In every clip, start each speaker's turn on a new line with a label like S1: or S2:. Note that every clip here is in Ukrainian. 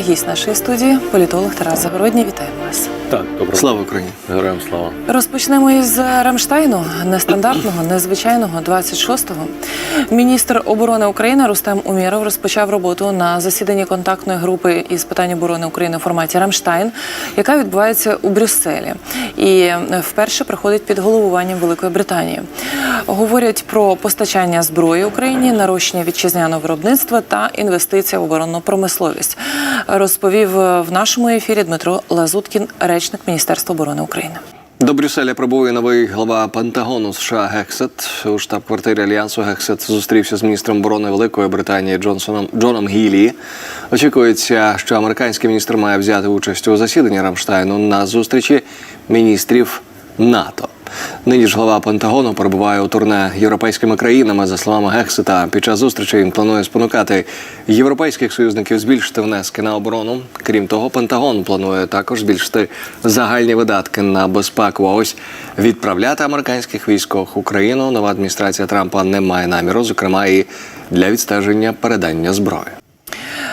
S1: Гість нашої студії політолог Тарас Загородній. Вітаємо вас.
S2: Так, добре.
S3: Слава Україні!
S2: Героям слава.
S1: Розпочнемо із Рамштайну, нестандартного, незвичайного 26-го. Міністр оборони України Рустем Умєров розпочав роботу на засіданні контактної групи із питань оборони України у форматі Рамштайн, яка відбувається у Брюсселі, і вперше проходить під головуванням Великої Британії. Говорять про постачання зброї Україні, нарощення вітчизняного виробництва та інвестиція в оборонну промисловість. Розповів в нашому ефірі Дмитро Лазуткін, речник Міністерства оборони України.
S3: До Брюсселя прибує новий глава Пентагону США Гексет. У штаб-квартирі Альянсу Гексет зустрівся з міністром оборони Великої Британії Джонсоном Джоном Гілі. Очікується, що американський міністр має взяти участь у засіданні Рамштайну на зустрічі міністрів НАТО. Нині ж глава Пентагону перебуває у турне європейськими країнами. За словами Гексета, під час зустрічі він планує спонукати європейських союзників збільшити внески на оборону. Крім того, Пентагон планує також збільшити загальні видатки на безпеку. А ось відправляти американських військових Україну нова адміністрація Трампа не має наміру, зокрема і для відстеження передання зброї.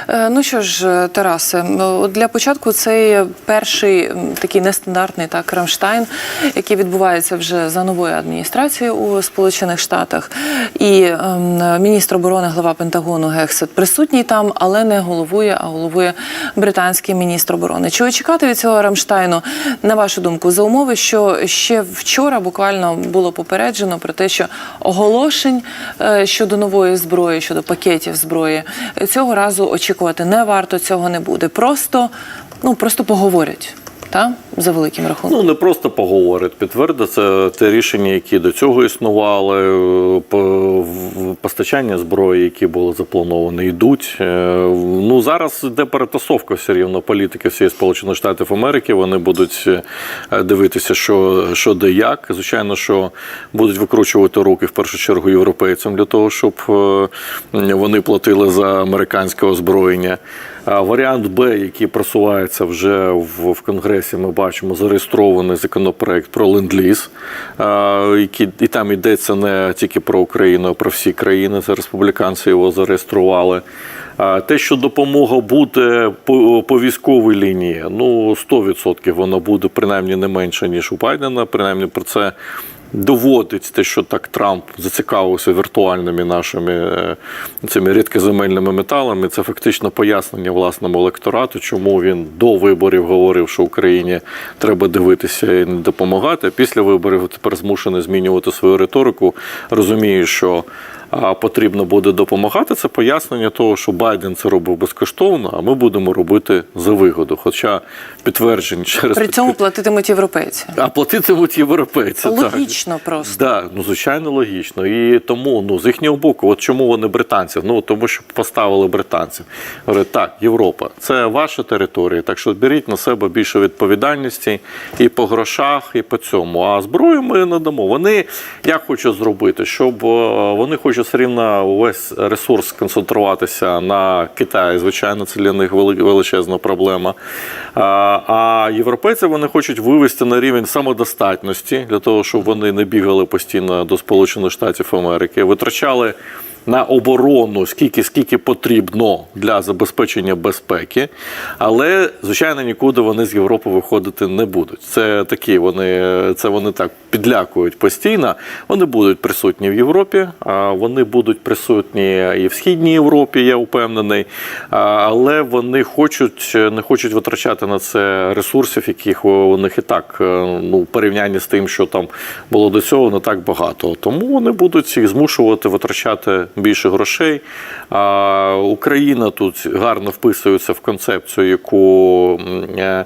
S1: Е, Ну що ж, Тарасе, ну, для початку цей перший такий нестандартний так Рамштайн, який відбувається вже за новою адміністрацією у Сполучених Штатах, і ем, міністр оборони, глава Пентагону Гексет присутній там, але не головує, а головує британський міністр оборони. Чого чекати від цього Рамштайну, на вашу думку, за умови, що ще вчора буквально було попереджено про те, що оголошень е, щодо нової зброї, щодо пакетів зброї, е, цього разу очікувати не варто, цього не буде. Просто, ну просто поговорять. Та за великим рахунком.
S2: Ну не просто поговорить, підтвердиться те рішення, які до цього існували. е, Постачання зброї, які були заплановані, йдуть. Е, Ну зараз йде перетасовка все рівно політики всієї Сполучених Штатів Америки. Вони будуть е, дивитися, що, що де як. Звичайно, що будуть викручувати руки в першу чергу європейцям для того, щоб вони платили за американське озброєння. Варіант Б, який просувається вже в, в Конгресі, ми бачимо зареєстрований законопроект про ленд-ліз, який і там йдеться не тільки про Україну, а про всі країни. Це республіканці його зареєстрували. Те, що допомога буде по військовій лінії, ну 100% вона буде принаймні не менше ніж у Байдена. Принаймні про це доводить те, що так Трамп зацікавився віртуальними нашими е, цими рідкоземельними металами. Це фактично пояснення власному електорату, чому він до виборів говорив, що Україні треба дивитися і не допомагати. Після виборів тепер змушений змінювати свою риторику. Розуміє, що потрібно буде допомагати. Це пояснення того, що Байден це робив безкоштовно, а ми будемо робити за вигоду. Хоча підтверджень через
S1: При цьому платитимуть європейці.
S2: а платитимуть європейці. так.
S1: Логічно просто.
S2: Да, ну звичайно, логічно. І тому ну з їхнього боку, от чому вони британців? Ну тому що поставили британців. Говорять, так, Європа, це ваша територія, так що беріть на себе більше відповідальності і по грошах, і по цьому. А зброю ми надамо. Вони як хочуть зробити, щоб е, вони хочуть все рівно увесь ресурс концентруватися на Китаї. Звичайно, це для них величезна проблема. А, європейці вони хочуть вивести на рівень самодостатності для того, щоб вони не бігали постійно до Сполучених Штатів Америки, витрачали. На оборону скільки скільки потрібно для забезпечення безпеки, але звичайно нікуди вони з Європи виходити не будуть. Це такі вони це вони так підлякують постійно. Вони будуть присутні в Європі, а вони будуть присутні і в східній Європі, я впевнений. Але вони хочуть не хочуть витрачати на це ресурсів, яких у них і так е, ну порівнянні з тим, що там було до цього, не так багато. Тому вони будуть їх змушувати витрачати більше грошей. А Україна тут гарно вписується в концепцію, яку е,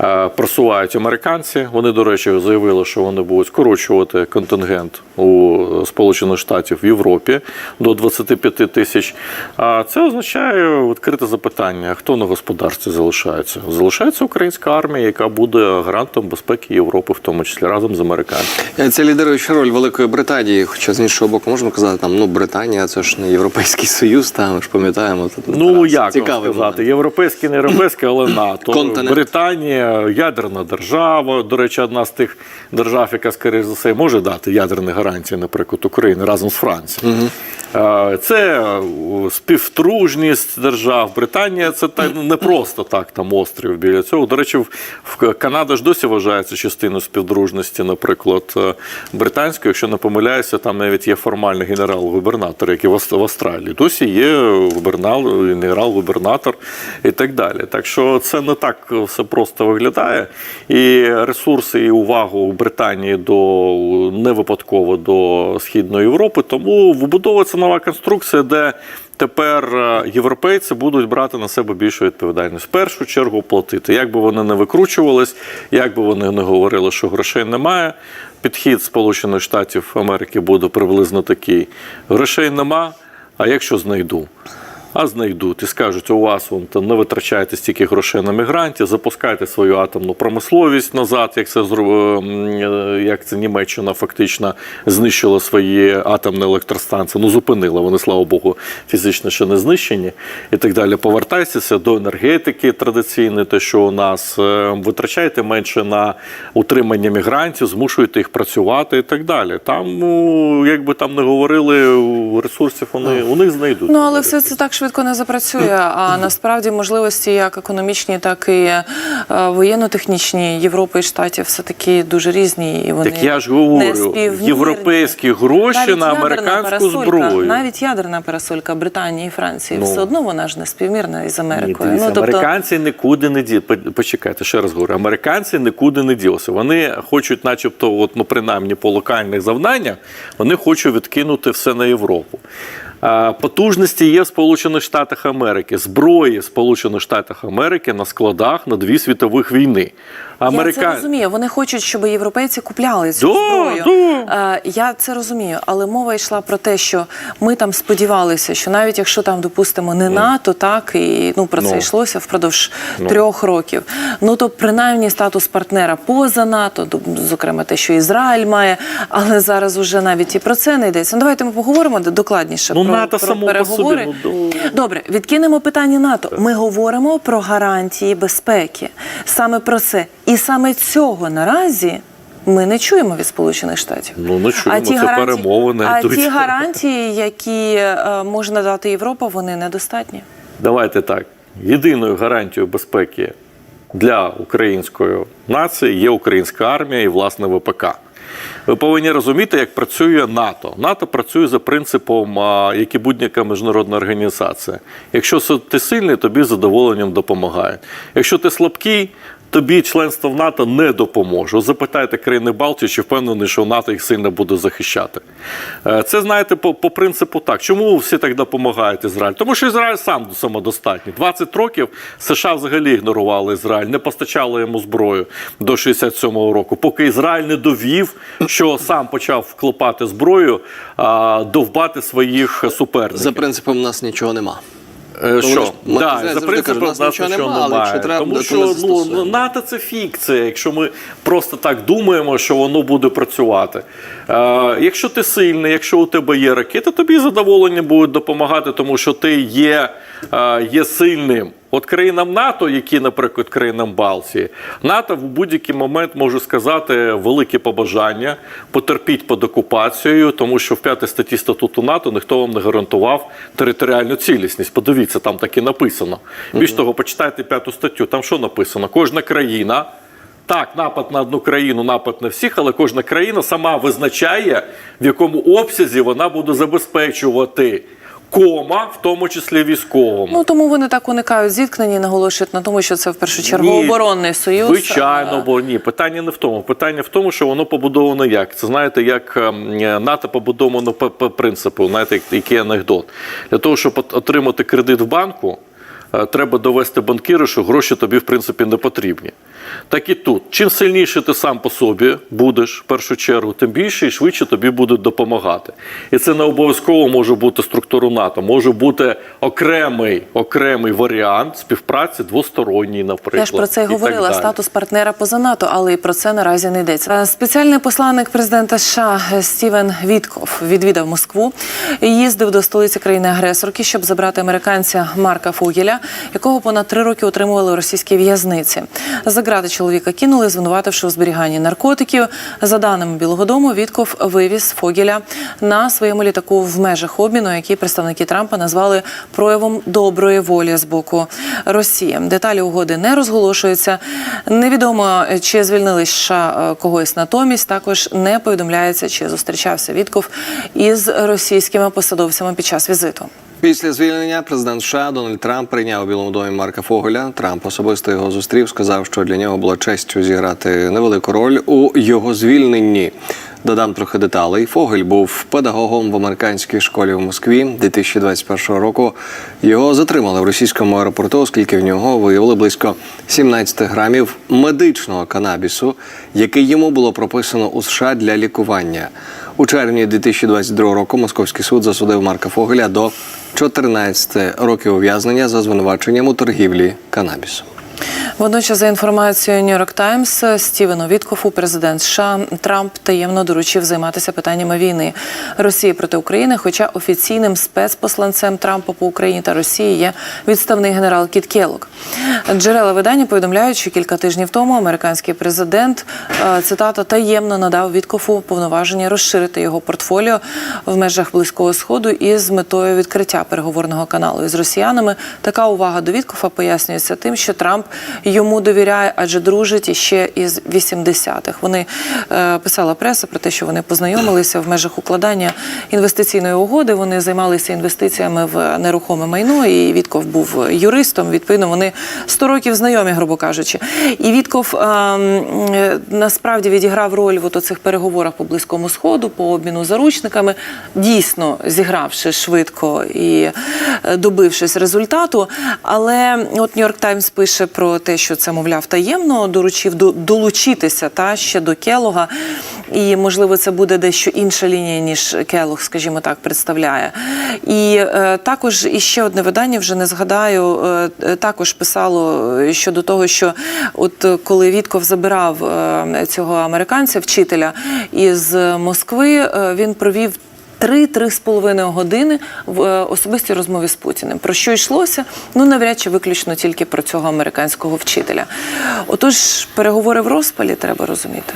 S2: е, просувають американці. Вони, до речі, заявили, що вони будуть скорочувати контингент у Сполучених Штатів в Європі до 25 тисяч. А це означає відкрите запитання: хто на господарстві залишається? Залишається українська армія, яка буде гарантом безпеки Європи, в тому числі разом з американцями.
S3: Це лідируюча роль Великої Британії. Хоча з іншого боку, можна казати, там ну Британія це ж не Європейський Союз, там ми ж пам'ятаємо.
S2: Ну як
S3: цікаво
S2: сказати,
S3: момент.
S2: європейський, не європейський, але НАТО.
S3: Континент.
S2: Британія, ядерна держава. До речі, одна з тих держав, яка, скоріш за все, може дати ядерні гарантії, наприклад, України разом з Францією. Е, Це е, співтружність держав. Британія це та не просто так там острів біля цього. До речі, в- Канада ж досі вважається частиною співдружності, наприклад, е, британської. Якщо не помиляюся, там навіть є формальний генерал-губернатор, який в Австралії. Досі є генерал-губернатор і так далі. Так що це не так все просто виглядає. І ресурси і увагу Британії до не випадково до Східної Європи. Тому вибудовується нова конструкція, де тепер е, європейці будуть брати на себе більшу відповідальність. В першу чергу платити. Як би вони не викручувались, як би вони не говорили, що грошей немає. Підхід Сполучених Штатів Америки буде приблизно такий: грошей нема, а якщо знайду? А знайдуть і скажуть, у вас вон, там, не витрачайте стільки грошей на мігрантів, запускайте свою атомну промисловість назад, як це зро- е, як це Німеччина фактично знищила свої атомні електростанції. Ну зупинила вони, слава Богу, фізично ще не знищені і так далі. Повертайтеся до енергетики традиційної, те, що у нас Е, витрачайте менше на утримання мігрантів, змушуйте їх працювати і так далі. Там, ну, як би там не говорили, ресурсів вони у них знайдуть.
S1: Ну але все це так швидко не запрацює. А насправді можливості як економічні, так і е, воєнно-технічні Європи і штатів все таки дуже різні. І вони
S2: Так я ж говорю, європейські гроші
S1: Навіть
S2: на американську зброю.
S1: Навіть ядерна парасолька Британії і Франції
S2: Ну.
S1: все одно вона ж не співмірна із
S2: Ні,
S1: Америкою.
S2: дивіться,
S1: ну тобто
S2: американці нікуди не ді... Почекайте, ще раз говорю, американці нікуди не ділися. Вони хочуть, начебто, от, ну, принаймні по локальних завданнях, вони хочуть відкинути все на Європу. А, Потужності є в Сполучених Штатах Америки, зброї Сполучених Штатах Америки на складах на дві світових війни.
S1: Я це розумію. Вони хочуть, щоб європейці купляли цю
S2: Да,
S1: зброю.
S2: да.
S1: Е, Я це розумію, але мова йшла про те, що ми там сподівалися, що навіть якщо там допустимо не НАТО, так і ну про це
S2: Ну.
S1: йшлося впродовж трьох років. Ну то принаймні статус партнера поза НАТО, зокрема те, що Ізраїль має, але зараз уже навіть і про це не йдеться. Ну давайте ми поговоримо докладніше
S2: Ну,
S1: про,
S2: НАТО
S1: про
S2: само по
S1: переговори.
S2: собі, ну, до-
S1: Добре, відкинемо питання НАТО. Ми говоримо про гарантії безпеки. Саме про це. І саме цього наразі ми не чуємо від Сполучених Штатів.
S2: Ну, не чуємо, це перемовини
S1: а
S2: йдуть.
S1: ті гарантії, які е, може надати Європа, вони недостатні.
S2: Давайте так. Єдиною гарантією безпеки для української нації є українська армія і власне ВПК. Ви повинні розуміти, як працює НАТО. НАТО працює за принципом, як і будь-яка міжнародна організація. Якщо ти сильний, тобі з задоволенням допомагають. Якщо ти слабкий, тобі членство в НАТО не допоможе. Запитайте країни Балтії, чи впевнений, що НАТО їх сильно буде захищати. Е, Це знаєте по, по принципу так. Чому всі так допомагають Ізраїль? Тому що Ізраїль сам самодостатній. 20 років США взагалі ігнорували Ізраїль, не постачали йому зброю до 67-го року, поки Ізраїль не довів, що сам почав вклопати зброю, а, довбати своїх суперників.
S3: За принципом, у нас нічого нема.
S2: Е, Що?
S3: ж-
S2: Да, за принципом
S3: нас нічого
S2: нічого
S3: нема,
S2: немає.
S3: якщо треба,
S2: Тому що ну. НАТО це фікція, якщо ми просто так думаємо, що воно буде працювати. Е, якщо ти сильний, якщо у тебе є ракети, тобі задоволення будуть допомагати, тому що ти є, є сильним. От країнам НАТО, які, наприклад, країнам Балтії, НАТО в будь-який момент може сказати велике побажання, потерпіть під окупацією, тому що в п'ятій статті статуту НАТО ніхто вам не гарантував територіальну цілісність. Подивіться, там так і написано. Більш того, почитайте п'яту статтю. Там що написано? Кожна країна. Так, напад на одну країну, напад на всіх, але кожна країна сама визначає, в якому обсязі вона буде забезпечувати кома, в тому числі військовому.
S1: Ну тому вони так уникають зіткнень і наголошують на тому, що це в першу чергу
S2: Ні,
S1: оборонний союз.
S2: Звичайно,
S1: А,
S2: бо ні, питання не в тому. Питання в тому, що воно побудовано як. Це знаєте, як ем, НАТО побудовано по, по принципу, знаєте, який анекдот. Для того, щоб отримати кредит в банку, е, треба довести банкіру, що гроші тобі в принципі не потрібні. Так і тут. Чим сильніше ти сам по собі будеш в першу чергу, тим більше і швидше тобі будуть допомагати. І це не обов'язково може бути структура НАТО, може бути окремий, окремий варіант співпраці двосторонній, наприклад.
S1: Я ж про це
S2: так
S1: говорила.
S2: далі.
S1: Статус партнера поза НАТО, але і про це наразі не йдеться. Е, Спеціальний посланник президента США Стівен Вітков відвідав Москву і їздив до столиці країни-агресорки, щоб забрати американця Марка Фугеля. якого понад три роки утримували у російській в'язниці. За грати чоловіка кинули, звинувативши у зберіганні наркотиків. За даними Білого Дому, Вітков вивіз Фогеля на своєму літаку в межах обміну, який представники Трампа назвали проявом доброї волі з боку Росії. Деталі угоди не розголошуються. Невідомо чи звільнили США е, когось натомість. Також не повідомляється, чи зустрічався Вітков із російськими посадовцями під час візиту.
S3: Після звільнення президент США Дональд Трамп прийняв у Білому домі Марка Фогеля. Трамп особисто його зустрів, сказав, що для нього було честю зіграти невелику роль у його звільненні. Додам трохи деталей. Фогель був педагогом в американській школі в Москві 2021 року. Його затримали в російському аеропорту, оскільки в нього виявили близько 17 грамів медичного канабісу, який йому було прописано у США для лікування. У червні 2022 року московський суд засудив Марка Фогеля до 14 років ув'язнення за звинуваченням у торгівлі канабісом.
S1: Водночас, за інформацією York Times, Стівену Віткофу, президент США Трамп таємно доручив займатися питаннями війни Росії проти України. Хоча офіційним спецпосланцем Трампа по Україні та Росії є відставний генерал Кіт Келлог. Джерела видання повідомляють, що кілька тижнів тому американський президент е, цитата таємно надав Віткофу повноваження розширити його портфоліо в межах близького сходу із метою відкриття переговорного каналу із росіянами. Така увага до Віткофа пояснюється тим, що Трамп йому довіряє, адже дружить іще із 80-х. Вони е, писала преса про те, що вони познайомилися в межах укладання інвестиційної угоди. Вони займалися інвестиціями в нерухоме майно. І Вітков був юристом. Відповідно, вони 100 років знайомі, грубо кажучи. І Вітков е, е, насправді відіграв роль в от цих переговорах по близькому сходу, по обміну заручниками, дійсно зігравши швидко і е, добившись результату. Але от Нью-Йорк Таймс пише про те, що це, мовляв, таємно, доручив до- долучитися та ще до Келога. І можливо, це буде дещо інша лінія, ніж Келог, скажімо так, представляє. І е, також іще одне видання, вже не згадаю, е, е, також писало е, щодо того, що от е, коли Вітков забирав е, цього американця, вчителя із Москви, е, він провів. Три-три з половиною години в е, особистій розмові з Путіним. Про що йшлося? Ну навряд чи виключно тільки про цього американського вчителя. Отож, переговори в розпалі треба розуміти.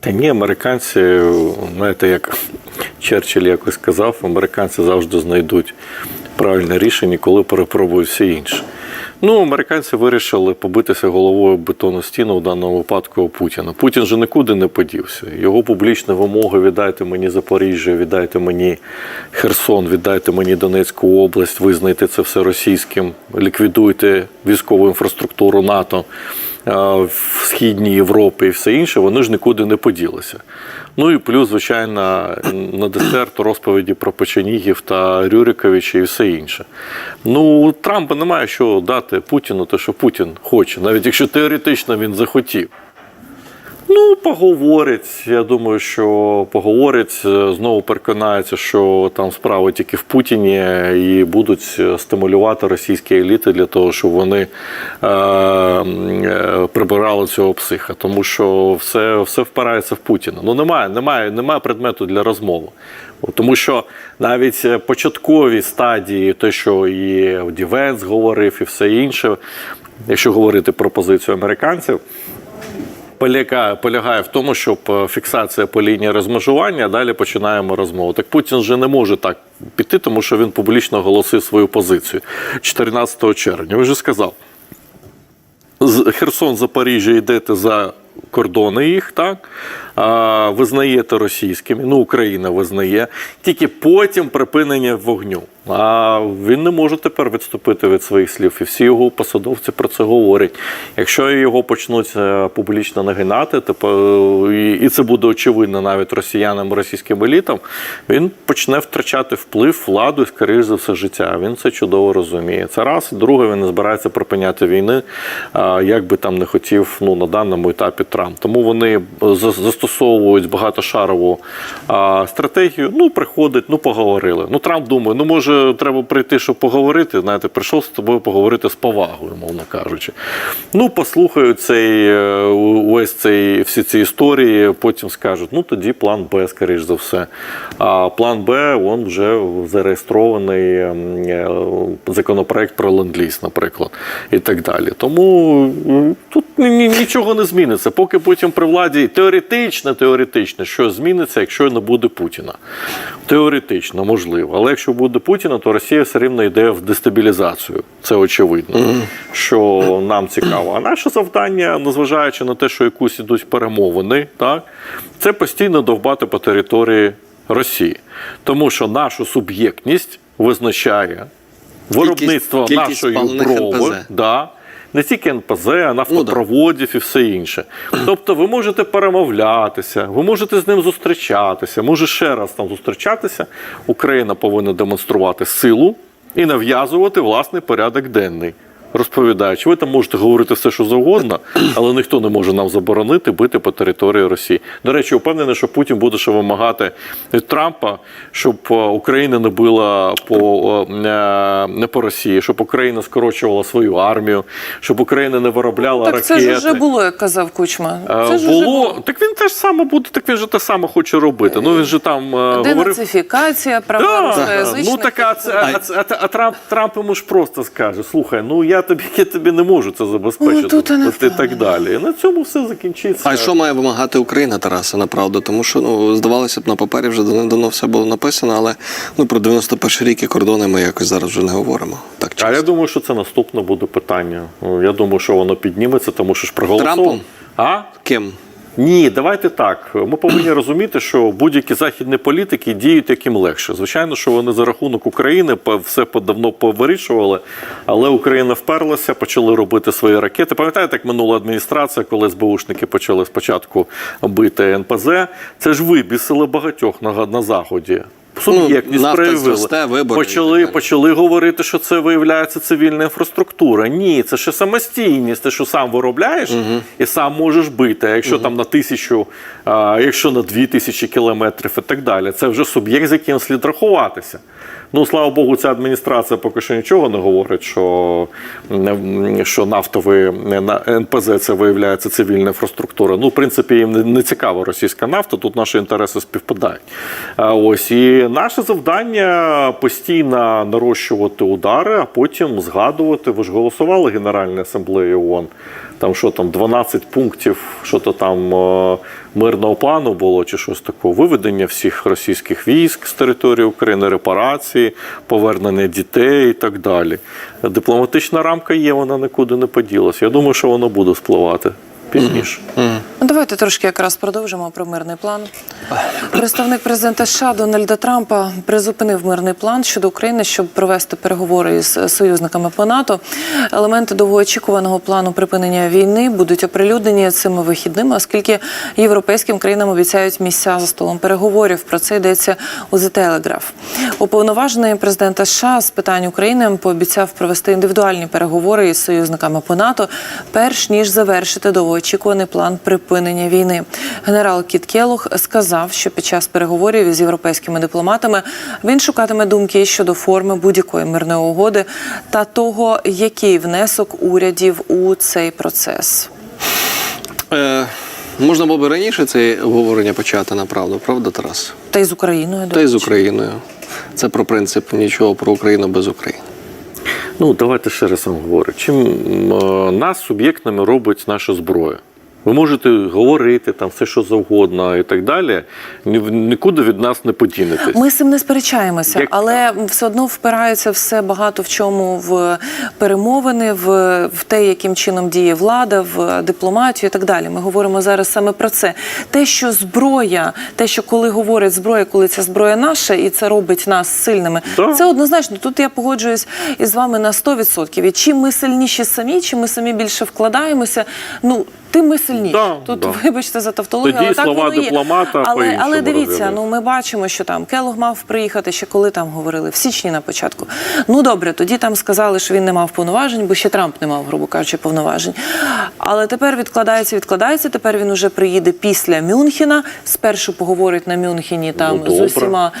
S2: Та ні, американці, знаєте, як Черчилль якось сказав, американці завжди знайдуть правильне рішення, коли перепробують всі інші. Ну, американці вирішили побитися головою об бетонну стіну в даному випадку Путіна. Путін же нікуди не подівся. Його публічні вимоги віддайте мені Запоріжжя, віддайте мені Херсон, віддайте мені Донецьку область, визнайте це все російським, ліквідуйте військову інфраструктуру НАТО в Східній Європі і все інше, вони ж нікуди не поділися. Ну і плюс, звичайно, на десерт розповіді про Печенігів та Рюриковича і все інше. Ну, Трампа немає що дати Путіну, те, що Путін хоче, навіть якщо теоретично він захотів. Ну, поговорить. Я думаю, що поговорить, е, знову переконається, що там справа тільки в Путіні, і будуть стимулювати російські еліти для того, щоб вони е, е, прибирали цього психа. Тому що все, все впирається в Путіна. Ну немає, немає, немає предмету для розмови. Тому що навіть початкові стадії, те, що і Дівенс говорив, і все інше, якщо говорити про позицію американців полягає, полягає в тому, щоб е, фіксація по лінії розмежування, далі починаємо розмову. Так Путін вже не може так піти, тому що він публічно оголосив свою позицію 14 червня. Він вже сказав, з Херсон, Запоріжжя йдете за кордони їх, так? А, визнаєте російськими, ну Україна визнає, тільки потім припинення вогню. А він не може тепер відступити від своїх слів. І всі його посадовці про це говорять. Якщо його почнуть публічно нагинати, типу, і, це буде очевидно навіть росіянам, російським елітам, він почне втрачати вплив, владу і, скоріш за все, життя. Він це чудово розуміє. Це раз. Друге, він не збирається припиняти війни, як би там не хотів ну, на даному етапі Трамп. Тому вони за- застосовують багатошарову стратегію. Ну, приходить, ну поговорили. Ну, Трамп думає, ну може треба прийти, щоб поговорити. Знаєте, прийшов з тобою поговорити з повагою, мовно кажучи. Ну, послухають цей е, увесь цей всі ці історії, потім скажуть, ну тоді план Б, скоріш за все. А план Б він вже зареєстрований ем, е, законопроект про ленд-ліз, наприклад, і так далі. Тому тут ні- ні- нічого не зміниться. Поки потім при владі теоретично, теоретично, що зміниться, якщо не буде Путіна. Теоретично, можливо. Але якщо буде Путіна, то Росія все рівно йде в дестабілізацію. Це очевидно, що нам цікаво. А наше завдання, незважаючи на те, що якусь ідуть перемовини, так, це постійно довбати по території Росії. Тому що нашу суб'єктність визначає виробництво
S3: кількість
S2: нашої
S3: спалених
S2: брови. Да. Не тільки НПЗ, а нафтопроводів і все інше. Тобто ви можете перемовлятися, ви можете з ним зустрічатися, може ще раз там зустрічатися. Україна повинна демонструвати силу і нав'язувати власний порядок денний. Розповідаючи, ви там можете говорити все, що завгодно, але ніхто не може нам заборонити бити по території Росії. До речі, впевнений, що Путін буде ще вимагати від Трампа, щоб е, Україна не била по, е, не по Росії, щоб Україна скорочувала свою армію, щоб Україна не виробляла
S1: Так
S2: ракети.
S1: це ж вже було, як казав Кучма.
S2: Е,
S1: Це ж вже
S2: було. Так він теж саме буде, так він же те саме хоче робити. Ну він же там е, говорив.
S1: Права
S2: Да, ну так, а, а, а, а Трамп, Трамп йому ж просто скаже: слухай, ну я тобі, я тобі не можу це забезпечити.
S1: Ну, тут я
S2: і так далі. І на цьому все закінчиться.
S3: А що має вимагати Україна, Тараса, направду? Тому що ну здавалося б, на папері вже давно все було написано, але ну про 91 рік і кордони ми якось зараз вже не говоримо. Так
S2: А я думаю, що це наступне буде питання. Ну, Я думаю, що воно підніметься, тому що ж проголосовано.
S3: Трампом?
S2: А?
S3: Ким?
S2: Ні, давайте так. Ми повинні розуміти, що будь-які західні політики діють яким легше. Звичайно, що вони за рахунок України все давно повирішували, але Україна вперлася, почали робити свої ракети. Пам'ятаєте, як минула адміністрація, коли СБУшники почали спочатку бити НПЗ? Це ж вибісили багатьох на, на заході. Суб'єктність
S3: Ну,
S2: проявили.
S3: вибори
S2: почали, почали говорити, що це виявляється цивільна інфраструктура. Ні, це ще самостійність, те, що сам виробляєш і сам можеш бити. А якщо там на тисячу, а, якщо на дві тисячі кілометрів і так далі, це вже суб'єкт, з яким слід рахуватися. Ну, слава Богу, ця адміністрація поки що нічого не говорить, що, що на- НПЗ це виявляється цивільна інфраструктура. Ну, в принципі, їм не, цікава російська нафта, тут наші інтереси співпадають. Ось і наше завдання постійно нарощувати удари, а потім згадувати. Ви ж голосували Генеральній асамблеї ООН. Там що там, 12 пунктів, що то там е, мирного плану було, чи щось такого. Виведення всіх російських військ з території України, репарації, повернення дітей і так далі. Дипломатична рамка є, вона нікуди не поділася. Я думаю, що воно буде спливати пізніше.
S1: Ну, давайте трошки якраз продовжимо про мирний план. Представник президента США Дональда Трампа призупинив мирний план щодо України, щоб провести переговори із союзниками по НАТО. Елементи довгоочікуваного плану припинення війни будуть оприлюднені цими вихідними, оскільки європейським країнам обіцяють місця за столом переговорів. Про це йдеться у The Telegraph. Уповноважений президента США з питань України пообіцяв провести індивідуальні переговори із союзниками по НАТО, перш ніж завершити довгоочікуваний план припинення війни. Генерал Кіт Келох сказав, що під час переговорів із європейськими дипломатами він шукатиме думки щодо форми будь-якої мирної угоди та того, який внесок урядів у цей процес.
S3: Е, можна було б раніше це обговорення почати, направду, правда, Тарас?
S1: Та й з Україною
S3: Та й з. Україною. Це про принцип нічого про Україну без України.
S2: Ну, давайте ще раз вам говорю. Чим е, нас суб'єктними робить наша зброя? Ви можете говорити там все, що завгодно і так далі. Ні- Нікуди від нас не подінетесь.
S1: Ми з цим не сперечаємося,
S2: Як-
S1: але все одно впирається все багато в чому в перемовини, в, в те, яким чином діє влада, в дипломатію і так далі. Ми говоримо зараз саме про це. Те, що зброя, те, що коли говорять зброя, коли ця зброя наша, і це робить нас сильними,
S2: Да.
S1: це однозначно. Тут я погоджуюсь із вами на 100%. І чим ми сильніші самі, чим ми самі більше вкладаємося, ну. Тим ми сильніші.
S2: Да,
S1: Тут
S2: да.
S1: вибачте за тавтологію,
S2: Тоді
S1: але так
S2: слова
S1: воно є.
S2: дипломата
S1: але, але дивіться, ну ми бачимо, що там Келог мав приїхати ще коли там говорили в січні на початку. Ну добре, тоді там сказали, що він не мав повноважень, бо ще Трамп не мав, грубо кажучи, повноважень. Але тепер відкладається, відкладається. Тепер він уже приїде після Мюнхена. Спершу поговорить на Мюнхені там
S2: Ну,
S1: з усіма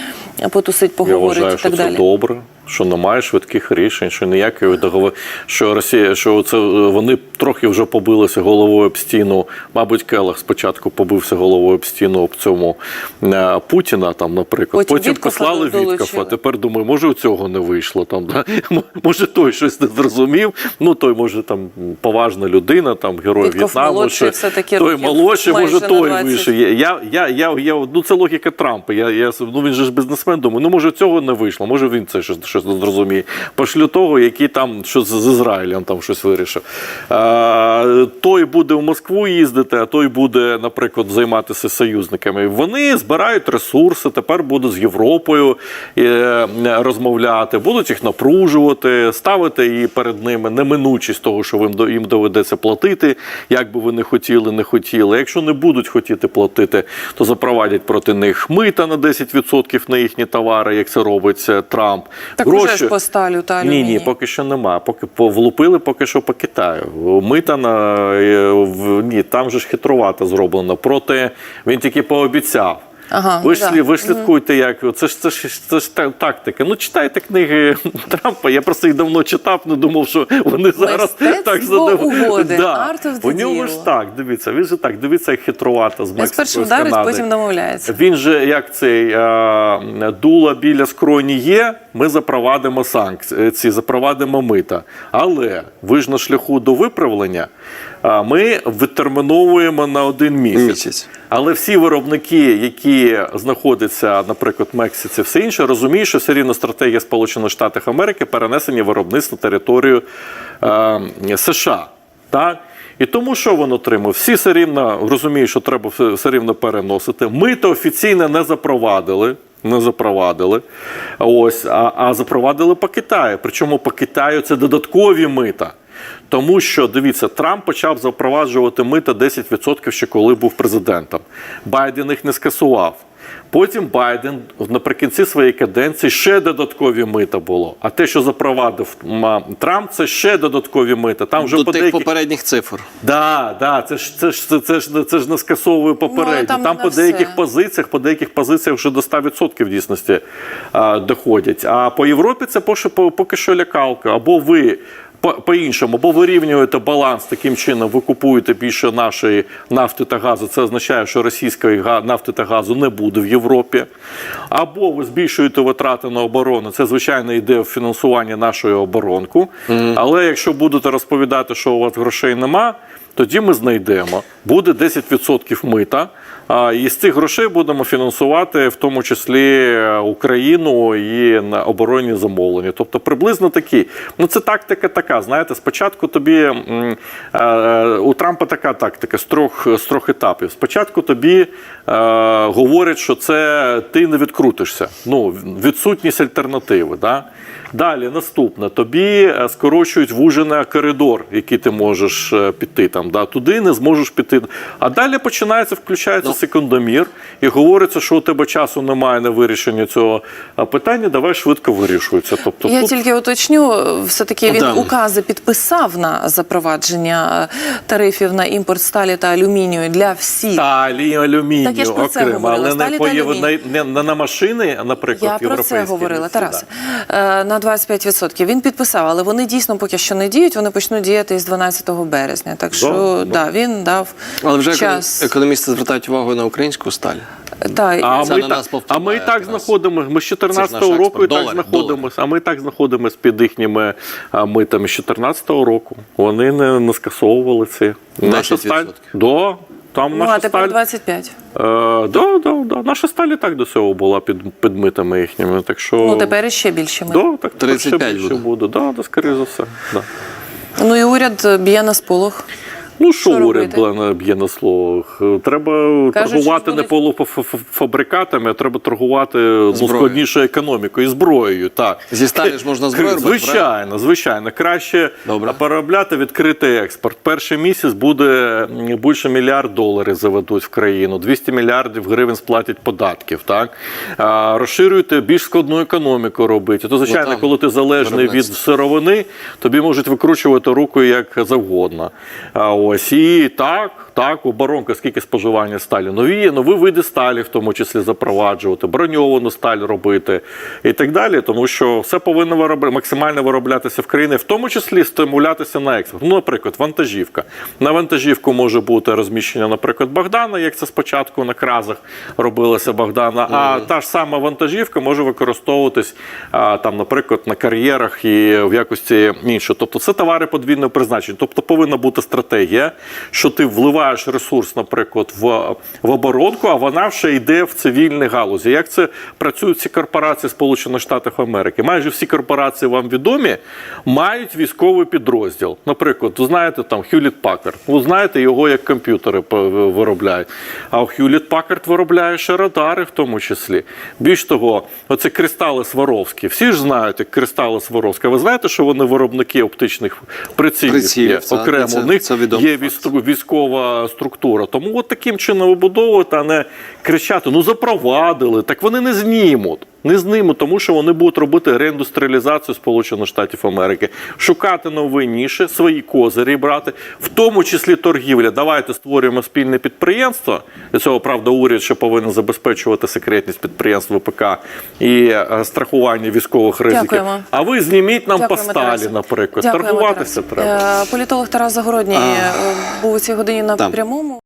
S1: потусить,
S2: Я
S1: поговорить
S2: вважаю,
S1: і
S2: що
S1: так
S2: це
S1: далі.
S2: добре. Що немає швидких рішень, що ніякої договор, що Росія, що це вони трохи вже побилися головою об стіну. Мабуть, Келах спочатку побився головою об стіну об цьому е, Путіна, там, наприклад.
S1: Потім
S2: Потім, послали. Віткофа. Тепер думаю, може у цього не вийшло. Там да? Може той щось не зрозумів. Ну той може там поважна людина, там герой В'єтнаму. що- той молодший, може той вийшов. Я, я, я, я, я, ну це логіка Трампа. Я, я, ну він же ж бізнесмен, думаю, ну може цього не вийшло, може він це щось, щось не зрозуміє. Пошлю того, який там щось з Ізраїлем там щось вирішив. А, той буде в Москву їздити, а той буде, наприклад, займатися союзниками. Вони збирають ресурси, тепер будуть з Європою е, розмовляти, будуть їх напружувати, ставити її перед ними неминучість того, що їм до- їм доведеться платити, як би вони хотіли, не хотіли. Якщо не будуть хотіти платити, то запровадять проти них мита на 10% на їхні товари, як це робить Трамп.
S1: Так уже ж по сталю та
S2: Ні,
S1: алюмінію.
S2: ні, поки що нема. Поки по- влупили поки що по Китаю. Мита на е, ні, там же ж хитрувато зроблено. Проте він тільки пообіцяв.
S1: Ага,
S2: ви ж,
S1: да.
S2: слі- ви ж слідкуйте, як це ж це ж це ж та- тактика. Ну читайте книги Трампа. Я просто їх давно читав, не думав, що вони зараз
S1: Мистецтво
S2: так задав-
S1: угоди, art of the
S2: У нього ж так, дивіться, він же так, дивіться, як хитрувато з
S1: Він
S2: Мексикою,
S1: спершу вдарить, потім домовляється.
S2: Він же як цей е, дула біля скроні є. Ми запровадимо санкції, ці запровадимо мита. Але ви ж на шляху до виправлення. а Ми відтерміновуємо на один місяць.
S3: Місяць.
S2: Але всі виробники, які знаходяться, наприклад, в Мексиці, все інше, розуміють, що все рівно стратегія Сполучених Штатів Америки перенесення виробництва на територію е, США. Так? І тому що він отримав? Всі все рівно розуміють, що треба все рівно переносити. Ми то офіційно не запровадили. Не запровадили. Ось, а, а запровадили по Китаю. Причому по Китаю це додаткові мита. Тому що дивіться, Трамп почав запроваджувати мита 10% ще коли був президентом. Байден їх не скасував. Потім Байден наприкінці своєї каденції ще додаткові мита було. А те, що запровадив Трамп, це ще додаткові мита. Там вже
S3: До
S2: по
S3: тих попередніх цифр.
S2: Да, да, це ж це ж це, це ж це ж не скасовує попередньо.
S1: Ну, там
S2: там по
S1: все.
S2: деяких позиціях, по деяких позиціях вже до 100% в дійсності а, доходять. А по Європі це поки, поки що лякалка. Або ви. По- По-іншому, або вирівнюєте баланс таким чином, ви купуєте більше нашої нафти та газу. Це означає, що російської нафти та газу не буде в Європі. Або ви збільшуєте витрати на оборону. Це звичайно йде в фінансування нашої оборонку. Але якщо будете розповідати, що у вас грошей нема, тоді ми знайдемо. Буде 10% мита. І з цих грошей будемо фінансувати в тому числі е, Україну і на оборонні замовлення. Тобто приблизно такі. Ну це тактика така. Знаєте, спочатку тобі е, у Трампа така тактика з трьох, з трьох етапів. Спочатку тобі е, говорять, що це ти не відкрутишся. Ну, відсутність альтернативи. Да? Далі наступне, тобі е, скорочують вужений коридор, який ти можеш е, піти там. Да? Туди не зможеш піти. А далі починається, включається секундомір, і говориться, що у тебе часу немає на вирішення цього питання. Давай швидко вирішується. Тобто
S1: Я
S2: тут
S1: тільки уточню, все-таки він
S3: Да.
S1: укази підписав на запровадження е, тарифів на імпорт сталі та алюмінію для всіх.
S2: сталі, алюмінію
S1: Так я ж про це
S2: окремо,
S1: говорила,
S2: але
S1: сталі
S2: не,
S1: та
S2: по, не, не на машини, наприклад,
S1: Я про це говорила, Тарас.
S2: да.
S1: Е, На 25%. Він підписав, але вони дійсно поки що не діють. Вони почнуть діяти із 12 березня. Так що
S2: Да,
S1: да,
S2: да.
S1: він дав
S3: Але вже
S1: час.
S3: економісти звертають увагу на українську сталь.
S1: Та,
S2: А
S3: Це
S2: ми,
S3: на
S2: так,
S3: нас
S2: а ми і так
S3: якраз.
S2: знаходимося. Ми з
S3: Це
S2: 14-го року і так знаходимося. А ми і так знаходимося під їхніми митами з 14-го року. Вони не, не скасовували ці. Наша сталь. Да, там
S1: ну,
S2: наша
S1: а тепер
S2: сталь.
S1: 25.
S2: Е, да, да, да. Наша сталь і так до цього була під, під митами їхніми. Так що...
S1: Ну, тепер іще більше. Ми.
S2: Да, так, тепер ще більше
S3: буде.
S2: буде. Да, да, скоріше за все. Да.
S1: Ну і уряд б'є на сполох.
S2: Ну, що уряд б'є на словах? Треба
S1: Кажуть,
S2: торгувати не полуфабрикатами, а треба торгувати ну, складнішою економікою і зброєю. Так.
S3: Зі сталі ж можна зброю робити,
S2: Звичайно, звичайно. Краще
S3: Добре.
S2: переробляти відкритий експорт. Перший місяць буде більше мільярд доларів заведуть в країну, 200 мільярдів гривень сплатять податків. Так? А, розширюйте більш складну економіку робити. То, звичайно,
S3: Ну, там
S2: коли ти залежний від сировини, тобі можуть викручувати руку як завгодно. А Ось і так, так, оборонка, скільки споживання сталі. Нові, нові види сталі, в тому числі запроваджувати, броньовану сталь робити і так далі. Тому що все повинно виробля... максимально вироблятися в країні, в тому числі стимулятися на експорт. Ну, наприклад, вантажівка. На вантажівку може бути розміщення, наприклад, Богдана, як це спочатку на кразах робилося Богдана. А та ж сама вантажівка може використовуватись а, там, наприклад, на кар'єрах і в якості іншого. Тобто це товари подвійного призначення. Тобто повинна бути стратегія, що ти вливаєш ресурс, наприклад, в, в оборонку, а вона вже йде в цивільні галузі. Як це працюють ці корпорації Сполучених Штатів Америки? Майже всі корпорації вам відомі, мають військовий підрозділ. Наприклад, ви знаєте там Hewlett Packard. Ви знаєте його як комп'ютери виробляють. А Hewlett Packard виробляє ще радари в тому числі. Більш того, оце кристали Сваровські. Всі ж знають, як кристали Сваровські. Ви знаєте, що вони виробники оптичних прицілів,
S3: Прицілів,
S2: є
S3: це-
S2: окремо.
S3: це-
S2: У них
S3: це відомий
S2: є військ- структура. Тому от таким чином вибудовувати, а не кричати: ну запровадили. Так вони не знімуть. Не знімуть, тому що вони будуть робити реіндустріалізацію Сполучених Штатів Америки, шукати нові ніші, свої козирі брати, в тому числі торгівля. Давайте створюємо спільне підприємство. Для цього правда уряд ще повинен забезпечувати секретність підприємств ВПК і е, страхування військових ризиків.
S1: Дякуємо.
S2: А ви зніміть нам
S1: Дякуємо,
S2: по сталі, наприклад.
S1: Дякуємо,
S2: Торгуватися
S1: Тарасе.
S2: треба.
S1: Е, Політолог Тарас Загородній е, був у цій годині на
S3: Там.
S1: прямому.